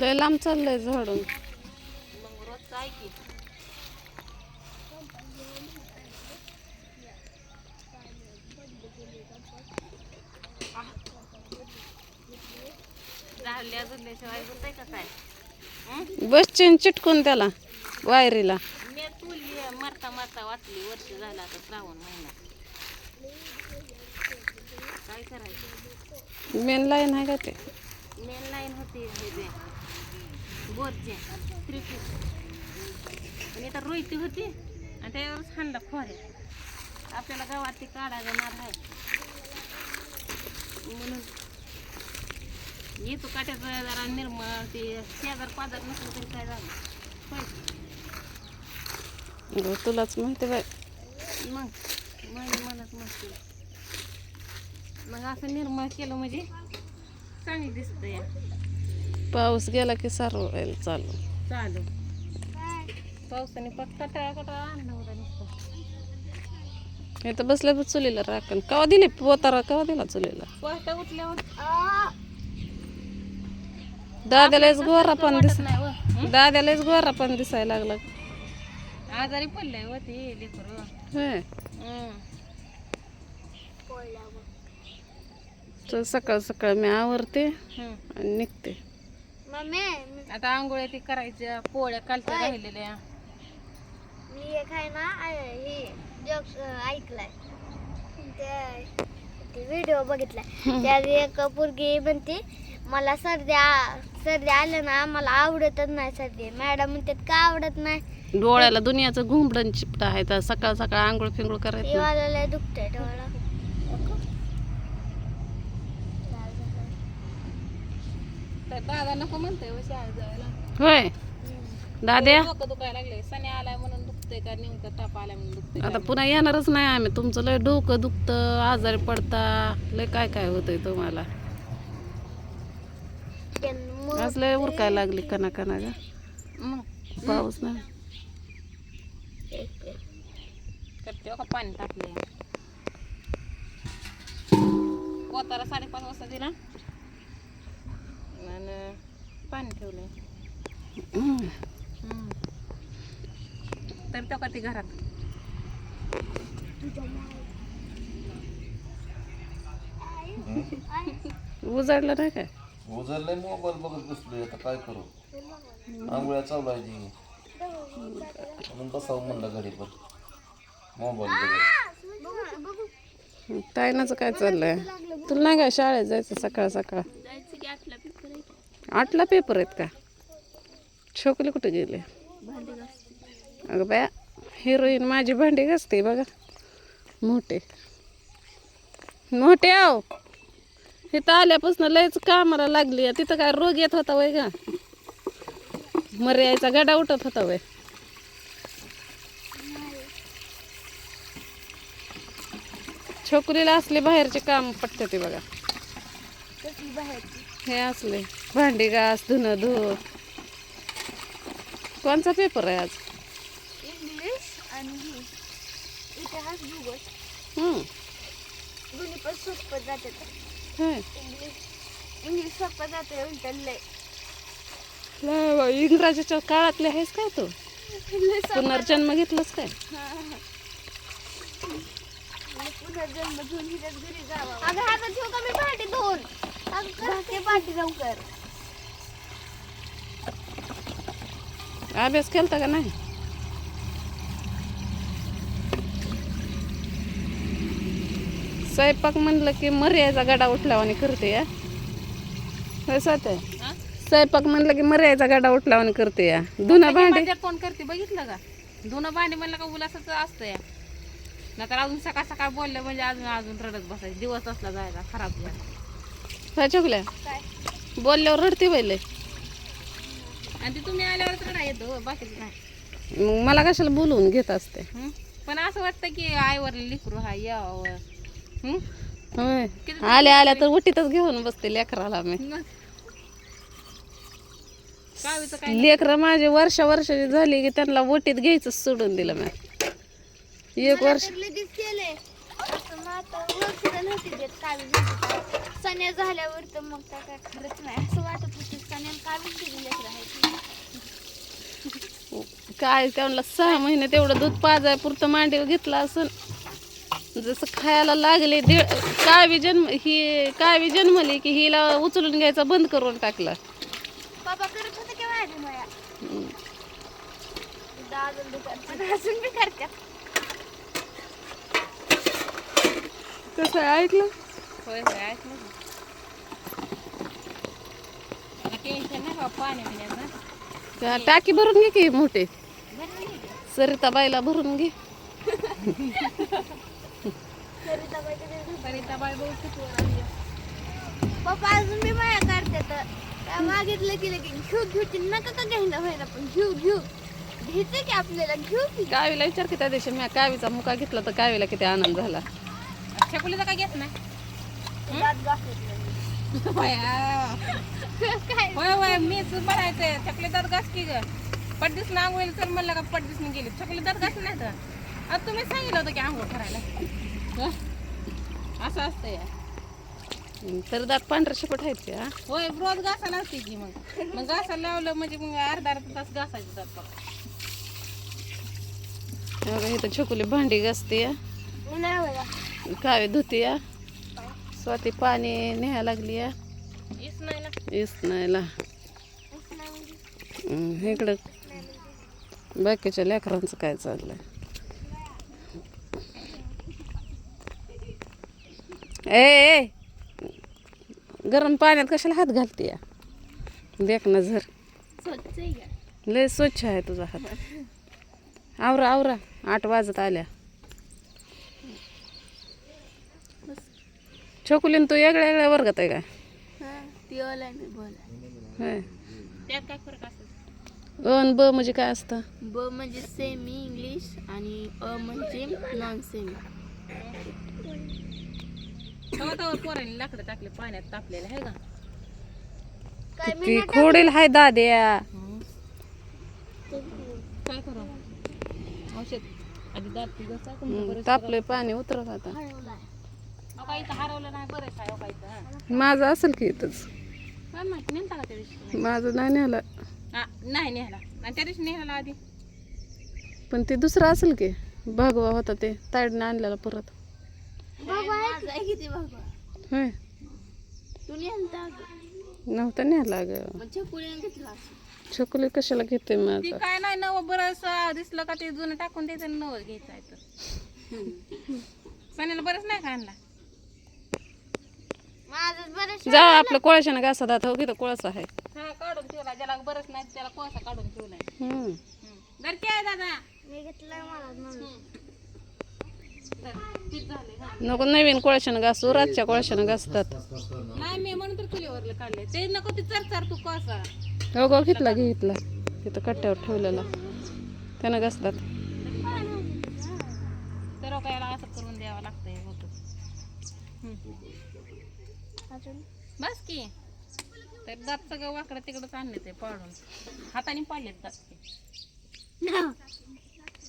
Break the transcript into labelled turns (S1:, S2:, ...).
S1: लय लांब चाललंय झाडून.
S2: मग रोजचं का
S1: चिटकून त्याला वायरीला.
S2: मी तुली वाचली वर्ष झाला आता श्रावण महिना काय करायचं
S1: मेन लाईन आहे का ते?
S2: मेन लाईन होती बोरचे थ्री पीस आणि आता रोहिती होती आणि त्याच्यावरच हाणला खोऱ्या. आपल्याला गावात ती काढा जाणार आहे. म्हणून येतो काट्याचं जरा निर्मळ ते शेजार पाजार नसलं तरी काय झालं?
S1: तुलाच माहिती बाय
S2: मग मग म्हणत मग मग असं निर्मळ केलं म्हणजे चांगलं दिसतं. या
S1: पाऊस गेला की सारं व्हायला चालू.
S2: चालू. पावसाने फक्त कटाळा कटाळा आणला होता नुसतं
S1: इथं बसल्या बस चुलीला राखण. कवा दिली पोतारा कवा दिला चुलीला?
S2: पहाटे उठल्यावर.
S1: दाद्यालाच गोरा पण दिस
S2: व.
S1: दाद्यालाच गोरा पण दिसायला लागला.
S2: आजारी पडलाय व ते लेकरं.
S1: होय
S2: हं.
S1: तर सकाळ सकाळ मी आवरते
S2: हं.
S1: आणि निघते.
S2: आता आंघोळ्या ते करायच्या पोळ्या कालच्या राहिलेल्या
S3: मी एक आहे ना हे जोक्स ऐकलाय. ते- ते व्हिडिओ बघितलाय. त्यात एक पोरगी म्हणते मला सर्दी आ- सर्दी आलं ना मला आवडतच नाही सर्दी. मॅडम म्हणतात का आवडत नाही?
S1: डोळ्याला दुनियाचं घुंबडण चिपटा आहे तर सकाळ सकाळ आंघोळ फिंगोळ करायचं नाही.
S3: दुखतंय डोळा
S2: तर दादा नको म्हणतोय शाळेत जायला.
S1: होय? दाद्या?
S2: डोकं दुखायला लागले आलाय म्हणून दुखतंय का? नेमकं ताप आलाय म्हणून दुखतंय
S1: आता पुन्हा येणारच नाही आम्ही. तुमचं लय डोकं दुखतं आजारी पडता. लय काय काय होतंय तुम्हाला? आज लय उरकायला लागली कना कना ग.
S2: मग
S1: पाऊस नाही.
S2: करते का पाणी टाकले पोतारा साडेपाच वाजता दिला. आणि पाणी
S1: हम्म.
S2: तर तो का ती घरात
S1: उजाडलं नाही काय
S4: मोबाईल बघत बसलोय आता काय करू आंघोळ्या म्हणून बसावं म्हणलं घरी पण मोबाईल बघत
S1: ताईनाचं काय चाललंय तुला नाही काय शाळेत जायचं सकाळ सकाळ आठला पेपर आहेत का? छोकले कुठे गेले? अगं बाया हिरोईन माझी भांडी घासते बघा. मोठे. मोठे आहो. इथं आल्यापासून लयच कामाला लागली आहे. तिथं काय रोग येत होता वय का मर्यायचा गडा उठत होता वय. छोकरीला असले बाहेरचे काम पटते ते बघा. हे असले. भांडी घास धुणं धु कोणचा पेपर आहे आज?
S3: इंग्लिश आणि इतिहास भूगोल. दोन्ही पण सोपं
S1: होय.
S3: इंग्लिश इंग्लिश सोपं जाते उलट लय.
S1: इंग्रजीच्या काळातले आहेस काय तू? पुनर्जन्म घेतलास काय?
S3: पुनर्जन्म घेऊन हिच्याच घरी जावा. अगं हा ठेव का मी अगं लवकर.
S1: अभ्यास केलता का नाही? स्वयंपाक म्हणलं की मर्याचा गडा उठलावानी करते या. आहे? स्वयंपाक म्हणलं की मर्याचा गडा उठलावानी करते या. धुणं भांडी
S2: कोण करते बघितलं का? धुणं भांडी म्हणलं का उलासाच असतं या. नाहीतर अजून सकाळ सकाळ बोललं म्हणजे अजून अजून रडत बसायचं. दिवस असला जायला खराब झाला.
S1: काय चुकल्या बोलल्यावर रडते पहिले
S2: आणि तुम्ही रडा येतो बाकीचं नाही.
S1: मग मला कशाला बोलवून घेत असते?
S2: हं? पण असं वाटतं की आईवर लिकरू हा यावं. हं?
S1: होय. आल्या आल्या तर उठीतच घेऊन बसते लेकराला मी.
S2: मग? कावीचं काय
S1: लेकरं माझी वर्षा वर्षाची झाली की त्यांना ओटीत घ्यायचं सोडून दिलं मी. एक वर्ष
S3: तर लगेच केले असं मग आता वर्षाला नव्हती देत कावी सण्या झाल्यावर तर मग त्या काय खरंच नाही. असं वाटत होतं काय म्हणते लेकरं आहे
S1: काय त्यांना सहा महिने तेवढं दूध पाजाय पुरतं मांडीवर घेतलं असं जसं खायला लागले दीड कावी जन्म ही कावी जन्मली की हिला उचलून घ्यायचा बंद करून टाकला.
S3: करत होते अजून दुकान अजून बी करतात
S1: कसं ऐकलं
S2: होय होय ऐकलं ना. मला टेन्शन नाही का पाणी पिण्याचं
S1: त्या टाकी भरून घे की मोठे.
S2: का?
S1: सरिताबाईला भरून घे.
S2: किती वर आली आहे.
S3: पप्पा अजून बी माया काढतात काय मागितलं की लगे घेऊ घेऊ ते नका का घ्यायला व्हायला पण. घेऊ घेऊ. घ्यायचं की आपल्याला घेऊ की.
S1: कावीला विचार की त्या दिवशी मी कावीचा मुका घेतला तर कावीला किती आनंद झाला.
S2: छकुलीचा काय घेत नाही?
S3: दात
S2: होय होय मीच बघायचंय चकली दात घास की ग. पड्डीस ना आंघोळीला तर म्हणलं का पड्डीस गेली चकली दात घास नाही तर. आता तुम्ही सांगितलं होतं की आंघोळ करायला. हं? असं असतंय.
S1: तर दात पांढऱ्या शिपट आहेत की, हा
S2: होय रोज घासायला असते की मग. मग घासायला लावलं म्हणजे मग अर्धा अर्धा तास घासायचं जात बघा.
S1: हे इथं छोकुली भांडी घासते.
S3: नाही बघा
S1: कावी धुते स्वाती पाणी न्याय लागली या
S2: येस
S1: नाहीला इकडं बाकीच्या लेकरांचं काय चाललंय? ए ए! गरम पाण्यात कशाला हात घालते या देख ना झर लय स्वच्छ आहे तुझा हात. आवरा आवरा. आठ वाजत आल्या. छोकुलीन तू वेगळ्या वेगळ्या वर्गात आहे काय?
S3: हा, ती मी बोला
S1: होय.
S2: त्यात काय फरक असेल
S1: अन ब म्हणजे काय असतं?
S3: ब म्हणजे सेमी इंग्लिश आणि अ म्हणजे नॉन सेमी
S2: तेव्हा तेव्हा पोरांनी लाकडं टाकले पाण्यात तापलेले आहे का?
S1: ती खोडेल हाय दाद्या.
S2: काय करू औषध. आधी दात ती घसा
S1: हम्म, तापलंय पाणी उतरत आता. माझं असेल की इथंच.
S2: काय माहिती नेलता का त्या दिवशी?
S1: माझं नाही नेलं.
S2: हा नाही नेहाला आणि त्या दिवशी नेहाला आधी.
S1: पण ते दुसरं असेल की? भगवा होता ते ताईडनं आणलेला परत. होय. नव्हतं नेला ग. छोकुली कशाला घेते
S2: ती
S1: माझं?
S2: काय नाही नवं बरंच दिसलं का ते जुनं टाकून द्यायचं नवं घ्यायचं आहे तर. सनीला बरंच नाही का आणला?
S3: बरं
S1: जा आपलं कोळशानं घासा दात हो तिथं कोळसा आहे.
S2: हा काढून ठेवला. ज्याला बरंच नाही त्याला कोळसा काढून ठेवलाय.
S1: हम्म.
S2: बरं काय दादा.
S3: मी घेतलंय मला
S2: झाले हा.
S1: नको नवीन कोळशानं घासू रातच्या कोळशानं घासतात.
S2: नाही मी म्हणून तर चुलीवरलं काढले. ते नको ते चर चर तू कोळसा.
S1: हो गो घेतला घे घेतला. तिथं कट्ट्यावर ठेवलेला. त्यानं घासतात.
S2: तर याला असं करून द्यावं लागतंय होतं.
S3: अजून?
S2: बस की. तर दात सगळं वाकडं तिकडंच आणले ते पाडून. हाताने पाडलेत दात ते